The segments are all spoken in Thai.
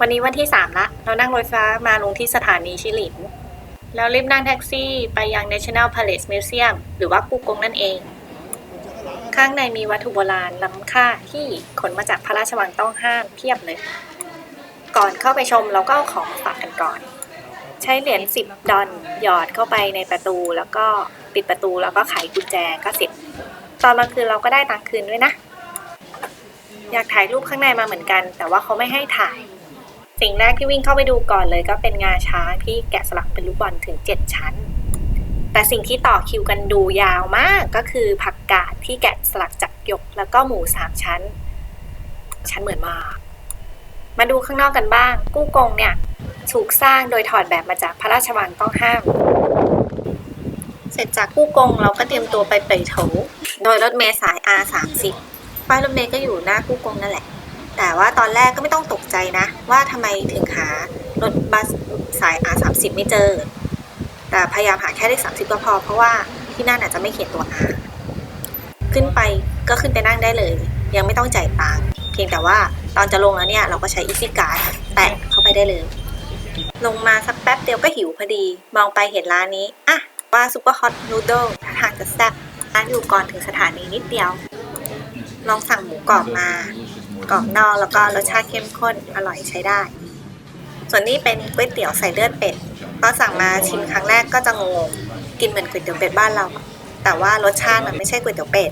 วันนี้วันที่3ละ เรานั่งรถไฟฟ้ามาลงที่สถานีชิลิน แล้วรีบนั่งแท็กซี่ไปยัง National Palace Museum หรือว่า故宫นั่นเอง ข้างในมีวัตถุโบราณล้ำค่าที่ขนมาจากพระราชวังต้องห้ามเพียบเลย ก่อนเข้าไปชมเราก็เอาของมาฝากกันก่อน ใช้เหรียญ10ดอลหยอดเข้าไปในประตูแล้วก็ปิดประตูแล้วก็ไขกุญแจก็เสร็จตอนกลางคืนเราก็ได้ตังคืนด้วยนะ อยากถ่ายรูปข้างในมาเหมือนกัน แต่ว่าเขาไม่ให้ถ่าย สิ่งแรกที่วิ่งเข้าไปดูก่อนเลยก็เป็นงาช้างที่แกะสลักเป็นลูกบอลถึง 7 ชั้น แต่สิ่งที่ต่อคิวกันดูยาวมากก็คือผักกาดที่แกะสลักจากหยกแล้วก็หมูสามชั้น ชั้นเหมือนมาก มาดูข้างนอกกันบ้าง กู้กงเนี่ยถูกสร้างโดยถอดแบบมาจากพระราชวังต้องห้าม เสร็จจากกู้กงเราก็เตรียมตัวไปเปยโถโดยรถเมล์สาย R30 ป้ายรถเมล์ก็อยู่หน้ากู้กงนั่นแหละ แต่ว่าตอนแรกก็ไม่ต้องตกใจนะ ว่าทำไมถึงหารถบัสสาย R30 ไม่เจอ แต่พยายามหาแค่เลข30 ก็พอ เพราะว่าที่นั่นอาจจะไม่เขียนตัว R ขึ้นไปก็ขึ้นไปนั่งได้เลย ยังไม่ต้องจ่ายตังค์เพียงแต่ว่าตอนจะลงแล้วเนี่ย เราก็ใช้ Easy Card แตะเข้าไปได้เลย ลงมาสักแป๊บเดียวก็หิวพอดี มองไปเห็นร้านนี้อะว่าซุปเปอร์ฮอตนูโดท่าทางจะแซ่บร้านอยู่ก่อนถึงสถานีนิดเดียว ลองสั่งหมูกรอบมา กรอบนอกแล้วก็รสชาติเข้มข้นอร่อยใช้ได้ ส่วนนี้เป็นก๋วยเตี๋ยวใส่เลือดเป็ดตอนสั่งมาชิมครั้งแรกก็จะงงกินเหมือนก๋วยเตี๋ยวเป็ดบ้านเรา แต่ว่ารสชาติมันไม่ใช่ก๋วยเตี๋ยวเป็ด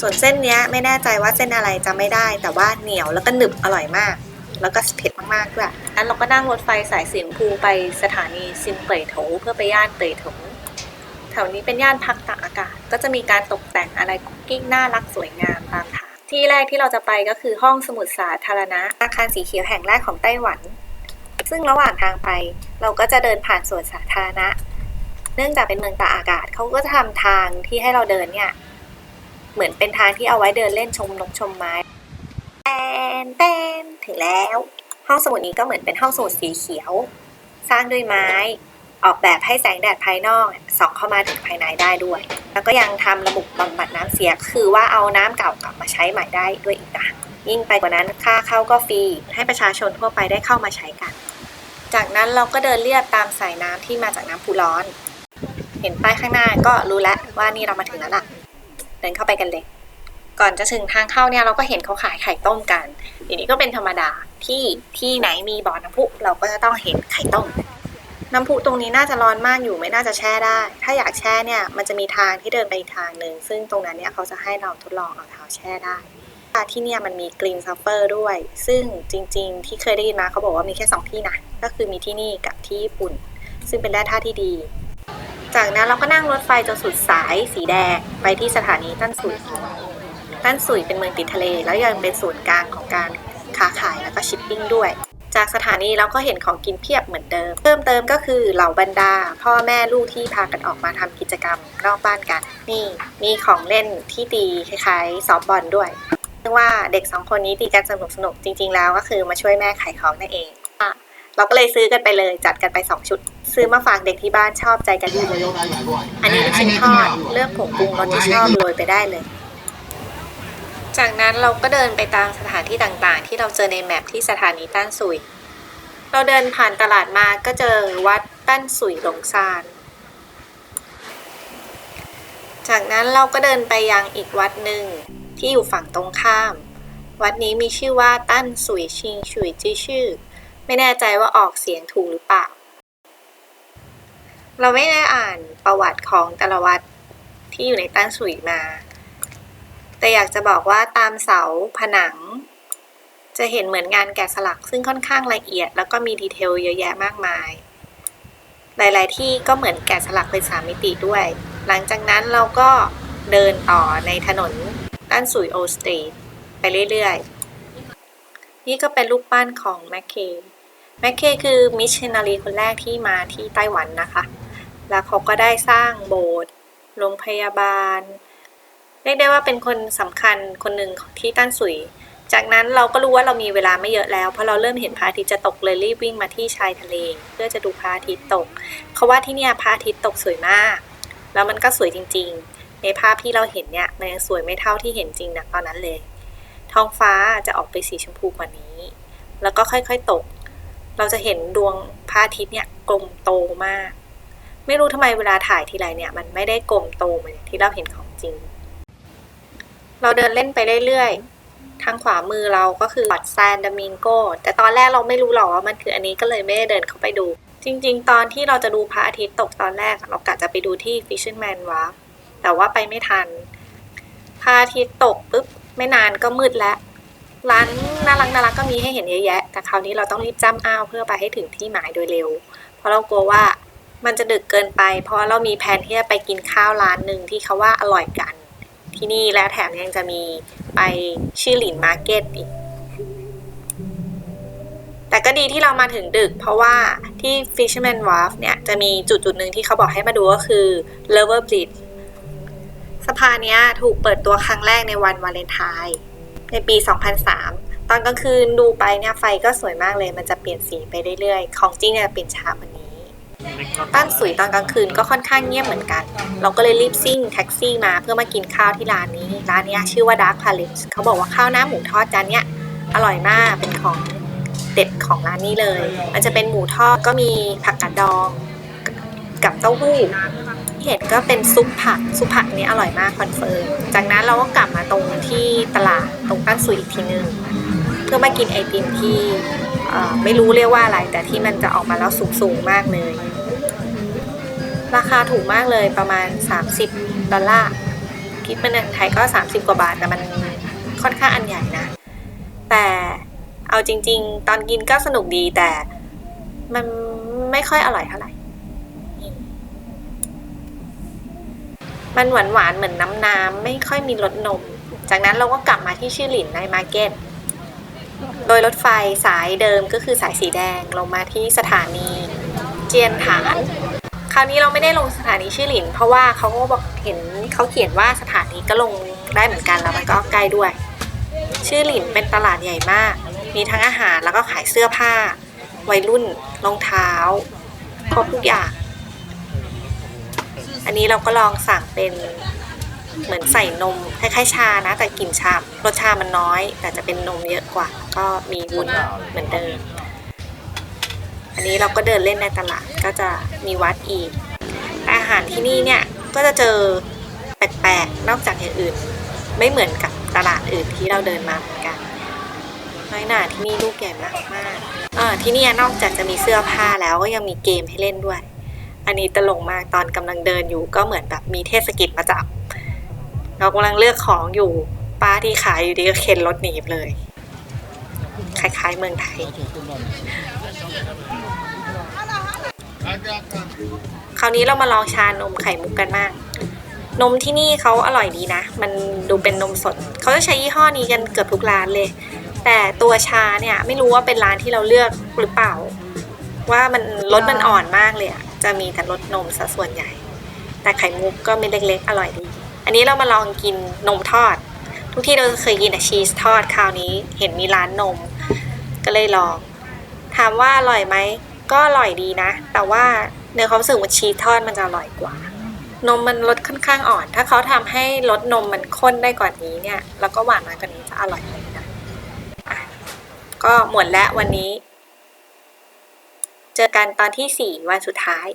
ส่วนเส้นเนี้ยไม่แน่ใจว่าเส้นอะไรจะไม่ได้ แต่ว่าเหนียวแล้วก็หนึบอร่อยมาก แล้วก็เผ็ดมากๆด้วยงั้นเราก็นั่งรถไฟสายสีชมพูไปสถานีซินเป่ยโถเพื่อไปย่านเป่ยโถแถวนี้เป็นย่านพักตากอากาศ ก็จะมีการตกแต่งอะไรกุ๊กกิ๊กน่ารักสวยงามตามทาง ที่แรกที่เราจะไปก็คือห้องสมุดสาธารณะ อาคารสีเขียวแห่งแรกของไต้หวัน ซึ่งระหว่างทางไป เราก็จะเดินผ่านสวนสาธารณะ เนื่องจากเป็นเมืองตากอากาศเขาก็จะทำทางที่ให้เราเดินเนี่ยเหมือนเป็นทางที่เอาไว้เดินเล่นชมนกชมไม้แตนแตนถึงแล้ว ห้องสมุดนี้ก็เหมือนเป็นห้องสมุดสีเขียว สร้างด้วยไม้ ออกแบบให้แสงแดดภายนอกส่องเข้ามาถึงภายในได้ด้วย แล้วก็ยังทำระบบบำบัดน้ำเสียคือว่าเอาน้ำเก่ากลับมาใช้ใหม่ได้ด้วยอีกต่างยิ่งไปกว่านั้นค่าเข้าก็ฟรีให้ประชาชนทั่วไปได้เข้ามาใช้กัน จากนั้นเราก็เดินเลียบตามสายน้ำที่มาจากน้ำพุร้อน เห็นป้ายข้างหน้าก็รู้แล้วว่านี่เรามาถึงแล้วล่ะ เดินเข้าไปกันเลย ก่อนจะถึงทางเข้าเนี่ยเราก็เห็นเขาขายไข่ต้มกันทีนี้ก็เป็นธรรมดาที่ที่ไหนมีบ่อน้ำพุเราก็จะต้องเห็นไข่ต้ม น้ำพุตรงนี้น่าจะร้อนมากอยู่ไม่น่าจะแช่ได้ ถ้าอยากแช่เนี่ยมันจะมีทางที่เดินไปอีกทางหนึ่งซึ่งตรงนั้นเนี่ยเขาจะให้เราทดลองเอาเท้าแช่ได้ที่เนี่ยมันมีกรีนซัฟเฟอร์ด้วย ซึ่งจริง ๆ ที่เคยได้ยินมาเขาบอกว่ามีแค่สองที่นะก็คือมีที่นี่กับที่ญี่ปุ่น ซึ่งเป็นแร่ธาตุที่ดี จากนั้นเราก็นั่งรถไฟจนสุดสายสีแดงไปที่สถานีตั้นสุยตั้นสุยเป็นเมืองติดทะเล แล้วยังเป็นศูนย์กลางของการค้าขายแล้วก็ชิปปิ้งด้วย จากสถานีเราก็เห็นของกินเพียบเหมือนเดิม เพิ่มเติมก็คือเหล่าบรรดา พ่อแม่ลูกที่พากันออกมาทำกิจกรรมนอกบ้านกัน นี่มีของเล่นที่ตีคล้ายๆซอฟบอลด้วยซึ่งว่าเด็กสองคนนี้ตีกันสนุกสนุกจริง ๆ แล้วก็คือมาช่วยแม่ขายของนั่นเองอเราก็เลยซื้อกันไปเลยจัดกันไปสองชุด ซื้อมาฝากเด็กที่บ้านชอบใจกันใหญ่อันนี้ลูกชิ้นทอดเลือกผงปรุงรสที่ชอบโรยไปได้เลย จากนั้นเราก็เดินไปตามสถานที่ต่างๆ ที่เราเจอในแมปที่สถานีตั้นสุย เราเดินผ่านตลาดมาก็เจอวัดตั้นสุยหลงซาน จากนั้นเราก็เดินไปยังอีกวัดหนึ่งที่อยู่ฝั่งตรงข้าม วัดนี้มีชื่อว่าตั้นสุยชิงชุยจื้ชื่อ ไม่แน่ใจว่าออกเสียงถูกหรือเปล่า เราไม่ได้อ่านประวัติของแต่ละวัดที่อยู่ในตั้นสุยมา แต่อยากจะบอกว่าตามเสาผนัง จะเห็นเหมือนงานแกะสลักซึ่งค่อนข้างละเอียด แล้วก็มีดีเทลเยอะแยะมากมาย หลาย ๆ ที่ก็เหมือนแกะสลักเป็นสามมิติด้วย หลังจากนั้นเราก็เดินต่อในถนนด้านสุยโอสตรีทไปเรื่อย ๆ นี่ก็เป็นรูปปั้นของแมคเคแมคเคคือมิชชันนารีคนแรกที่มาที่ไต้หวันนะคะ แล้วเขาก็ได้สร้างโบสถ์โรงพยาบาล เรียกได้ว่าเป็นคนสำคัญคนหนึ่งที่ตั้นสุย จากนั้นเราก็รู้ว่าเรามีเวลาไม่เยอะแล้ว เพราะเราเริ่มเห็นพระอาทิตย์จะตกเลยรีบวิ่งมาที่ชายทะเล เพื่อจะดูพระอาทิตย์ตก เขาว่าที่เนี่ยพระอาทิตย์ตกสวยมาก แล้วมันก็สวยจริง ๆ ในภาพที่เราเห็นเนี่ยมันยังสวยไม่เท่าที่เห็นจริงนะตอนนั้นเลย ท้องฟ้าจะออกไปสีชมพูกว่านี้ แล้วก็ค่อยๆตก เราจะเห็นดวงพระอาทิตย์เนี่ยกลมโตมาก ไม่รู้ทำไมเวลาถ่ายทีไรเนี่ยมันไม่ได้กลมโตเหมือนที่เราเห็นของจริง เราเดินเล่นไปเรื่อยๆ ทางขวามือเราก็คือลอดซานดามิงโก แต่ตอนแรกเราไม่รู้หรอกว่ามันคืออันนี้ก็เลยไม่ได้เดินเข้าไปดู จริง ๆ ตอนที่เราจะดูพระอาทิตย์ตกตอนแรก เรากะจะไปดูที่ Fisherman w a r f แต่ว่าไปไม่ทัน พระอาทิตย์ตกปุ๊บไม่นานก็มืดแล้วร้านน่ารักน่ารักก็มีให้เห็นเยอะแยะ แต่คราวนี้เราต้องรีบจ้ำอ้าวเพื่อไปให้ถึงที่หมายโดยเร็ว เพราะเรากลัวว่ามันจะดึกเกินไป เพราะเรามีแผนที่จะไปกินข้าวร้านหนึ่งที่เขาว่าอร่อยกัน ที่นี่และแถมยังจะมีไปชื่อหลินมาร์เก็ตอีก แต่ก็ดีที่เรามาถึงดึก เพราะว่าที่ Fisherman Wharf เนี่ยจะมีจุดจุดหนึ่งที่เขาบอกให้มาดูก็คือ Lover Bridge สะพานนี้ถูกเปิดตัวครั้งแรกในวันวาเลนไทน์ในปี 2003 ตอนกลางคืนดูไปเนี่ยไฟก็สวยมากเลย มันจะเปลี่ยนสีไปเรื่อยๆ ของจริงเนี่ยเปลี่ยนช้ากว่านี้ ต้านสุยตอนกลางคืนก็ค่อนข้างเงียบเหมือนกัน เราก็เลยรีบซิ่งแท็กซี่มาเพื่อมากินข้าวที่ร้านนี้ ร้านนี้ชื่อว่า Dark Palace เขาบอกว่าข้าวหน้าหมูทอดจานเนี้ยอร่อยมากเป็นของเด็ดของร้านนี้เลย มันจะเป็นหมูทอดก็มีผักกาดดอง กับเต้าหู้ที่เห็นก็เป็นซุปผักซุปผักนี้อร่อยมากคอนเฟิร์ม จากนั้นเราก็กลับมาตรงที่ตลาดตรงตั้นซุยอีกทีนึงเพื่อมากินไอติมที่ไม่รู้เรียกว่าอะไร แต่ที่มันจะออกมาแล้วสูงสูงๆมากเลย ราคาถูกมากเลยประมาณ 30 ดอลลาร์คิดเป็นเงินไทยก็ 30 กว่าบาทแต่มันค่อนข้างอันใหญ่นะ แต่เอาจริง ๆ ตอนกินก็สนุกดีแต่มันไม่ค่อยอร่อยเท่าไหร่ มันหวานหวานเหมือนน้ำน้ำไม่ค่อยมีรสนม จากนั้นเราก็กลับมาที่ชื่อหลินในมาร์เก็ต โดยรถไฟสายเดิมก็คือสายสีแดงลงมาที่สถานี เจียนฐาน ราวนี้เราไม่ได้ลงสถานีชื่อหลิน เพราะว่าเขาก็บอกเห็นเขาเขียนว่าสถานีก็ลงได้เหมือนกันแล้วมันก็ใกล้ด้วย ชื่อหลินเป็นตลาดใหญ่มาก มีทั้งอาหารแล้วก็ขายเสื้อผ้า วัยรุ่นรองเท้าครบทุกอย่าง อันนี้เราก็ลองสั่งเป็นเหมือนใส่นมคล้ายๆชานะ แต่กลิ่นชารสชามันน้อย แต่จะเป็นนมเยอะกว่า ก็มีวุ้นเหมือนเดิม อันนี้เราก็เดินเล่นในตลาดก็จะมีวัดอีก อาหารที่นี่เนี่ยก็จะเจอแปลกๆนอกจากอย่างอื่น ไม่เหมือนกับตลาดอื่นที่เราเดินมาเหมือนกันน้อยหนาที่นี่ลูกใหญ่มากมากๆเออที่นี่นอกจากจะมีเสื้อผ้าแล้วก็ยังมีเกมให้เล่นด้วย อันนี้ตลกมากตอนกำลังเดินอยู่ก็เหมือนแบบมีเทศกิจมาจับ เรากำลังเลือกของอยู่ป้าที่ขายอยู่ดีก็เข็นรถหนีไปเลย คล้ายๆเมืองไทย คราวนี้เรามาลองชานมไข่มุกกันมากนมที่นี่เขาอร่อยดีนะ มันดูเป็นนมสด เขาจะใช้ยี่ห้อนี้กันเกือบทุกร้านเลย แต่ตัวชาเนี่ยไม่รู้ว่าเป็นร้านที่เราเลือกหรือเปล่า ว่ามันรสมันอ่อนมากเลยอะจะมีแต่รสนมซะส่วนใหญ่ แต่ไข่มุกก็เม็ดเล็ก ๆ อร่อยดี อันนี้เรามาลองกินนมทอดทุกที่เราเคยกินแต่ชีสทอดคราวนี้เห็นมีร้านนม ก็เลยลอง ถามว่าอร่อยไหม ก็อร่อยดีนะ แต่ว่าเนความรู้สึกว่าชีสทอดมันจะอร่อยกว่า นมมันรสค่อนข้างอ่อน ถ้าเขาทำให้รสนมมันข้นได้กว่านี้เนี่ย แล้วก็หวานน้อยกว่านี้จะอร่อยเลยนะะก็หมดแล้ววันนี้ เจอกันตอนที่สี่วันสุดท้าย